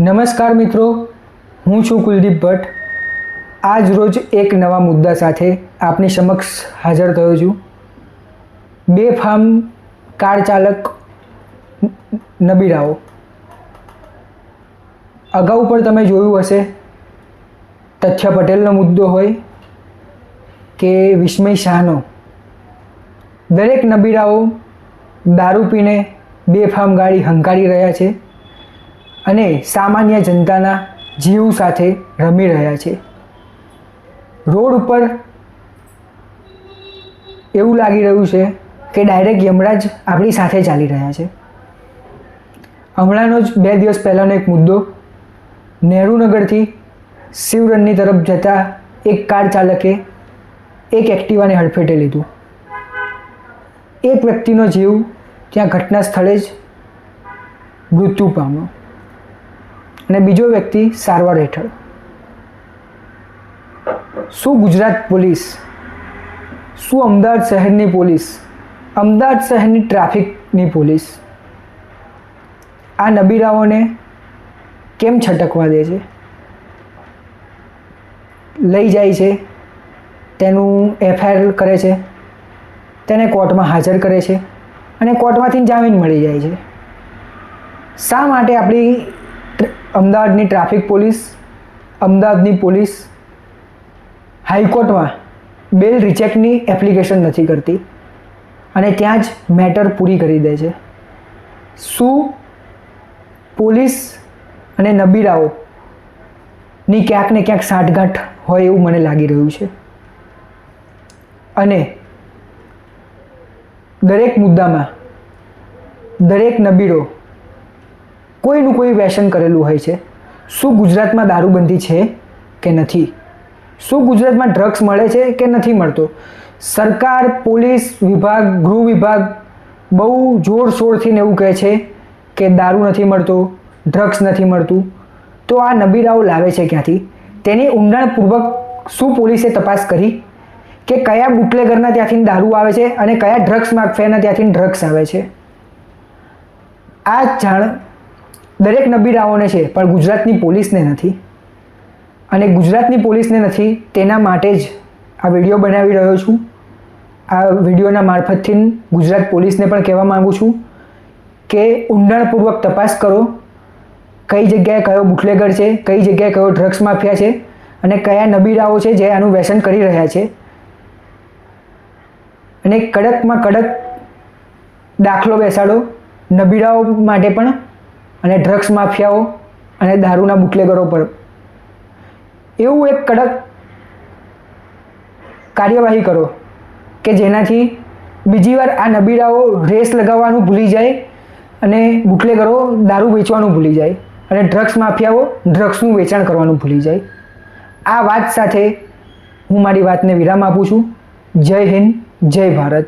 નમસ્કાર મિત્રો, હું છું કુલદીપ ભટ્ટ. આજ રોજ એક નવા મુદ્દા સાથે આપની સમક્ષ હાજર થયો છું. બે ફાર્મ કાર ચાલક નબીડાઓ અગાઉ પણ તમે જોયું હશે, તથ્ય પટેલનો મુદ્દો હોય કે વિસ્મય શાહનો. દરેક નબીરાઓ દારૂ પીને બેફામ ગાડી હંકારી રહ્યા છે. અને સામાન્ય જનતાના જીવ સાથે રમી રહ્યા છે. રોડ ઉપર એવું લાગી રહ્યું છે કે ડાયરેક્ટ યમરાજ આપણી સાથે ચાલી રહ્યા છે. હમણાંનો જ બે દિવસ પહેલાંનો એક મુદ્દો. નહેરુનગરથી શિવરનની તરફ જતા એક કાર ચાલકે એક એક્ટિવાને હડફેટે લીધું. એક વ્યક્તિનો જીવ ત્યાં ઘટના સ્થળે જ મૃત્યુ પામ્યો. અને બીજો વ્યક્તિ સારવાર હેઠળ. શું ગુજરાત પોલીસ, શું અમદાવાદ શહેરની પોલીસ, અમદાવાદ શહેરની ટ્રાફિકની પોલીસ? આ નબીરાઓને કેમ છટકવા દે છે? લઈ જાય છે, તેનું એફઆઈઆર કરે છે, તેને કોર્ટમાં હાજર કરે છે, અને કોર્ટમાંથી જામીન મળી જાય છે. શા માટે આપણી અમદાવાદની ટ્રાફિક પોલીસ, અમદાવાદની પોલીસ, હાઈકોર્ટમાં બેલ રિચેકની એપ્લિકેશન નથી કરતી અને ત્યાં જ મેટર પૂરી કરી દે છે. શું પોલીસ અને નબીરાઓ ની ક્યાંક ને ક્યાંક સાંઠગાંઠ હોય એવું મને લાગી રહ્યું છે? અને દરેક મુદ્દામાં દરેક નબીરો કોઈનું કોઈ વ્યસન કરેલું હોય છે? શું ગુજરાતમાં દારૂબંધી છે કે નથી? શું ગુજરાતમાં ડ્રગ્સ મળે છે કે નથી મળતો? સરકાર, પોલીસ વિભાગ, ગૃહ વિભાગ બહુ જોરશોરથી ને એવું કહે છે કે દારૂ નથી મળતો ડ્રગ્સ નથી મળતું. તો આ નબીરાઓ લાવે છે ક્યાંથી? તેની ઊંડાણપૂર્વક શું પોલીસે તપાસ કરી? કે કયા બુટલેગરના ત્યાંથી દારૂ આવે છે અને કયા ડ્રગ્સ માફિયાના ત્યાંથી ડ્રગ્સ આવે છે? આ જાણ દરેક નબીરાઓને છે, પણ ગુજરાતની પોલીસને નથી. અને ગુજરાતની પોલીસને નથી, તેના માટે જ આ વીડિયો બનાવી રહ્યો છું. આ વિડીયોના મારફતથી ગુજરાત પોલીસને પણ કહેવા માગું છું કે ઊંડાણપૂર્વક તપાસ કરો. કઈ જગ્યાએ કયો બુટલેગર છે, કઈ જગ્યાએ કયો ડ્રગ્સ માફિયા છે, અને કયા નબીરાઓ છે જે આનું વ્યસન કરી રહ્યા છે. અને કડકમાં કડક દાખલો બેસાડો. નબીરાઓ માટે પણ અને ડ્રગ્સ માફિયાઓ અને દારૂના બુટલેગરો પર. એવું એક કડક કાર્યવાહી કરો કે જેનાથી બીજી વાર આ નબીરાઓ રેસ લગાવવાનું ભૂલી જાય અને બુટલેગરો દારૂ વેચવાનું ભૂલી જાય અને ડ્રગ્સ માફિયાઓ ડ્રગ્સનું વેચાણ કરવાનું ભૂલી જાય. આ વાત સાથે હું મારી વાતને વિરામ આપું છું. જય હિન્દ, જય ભારત.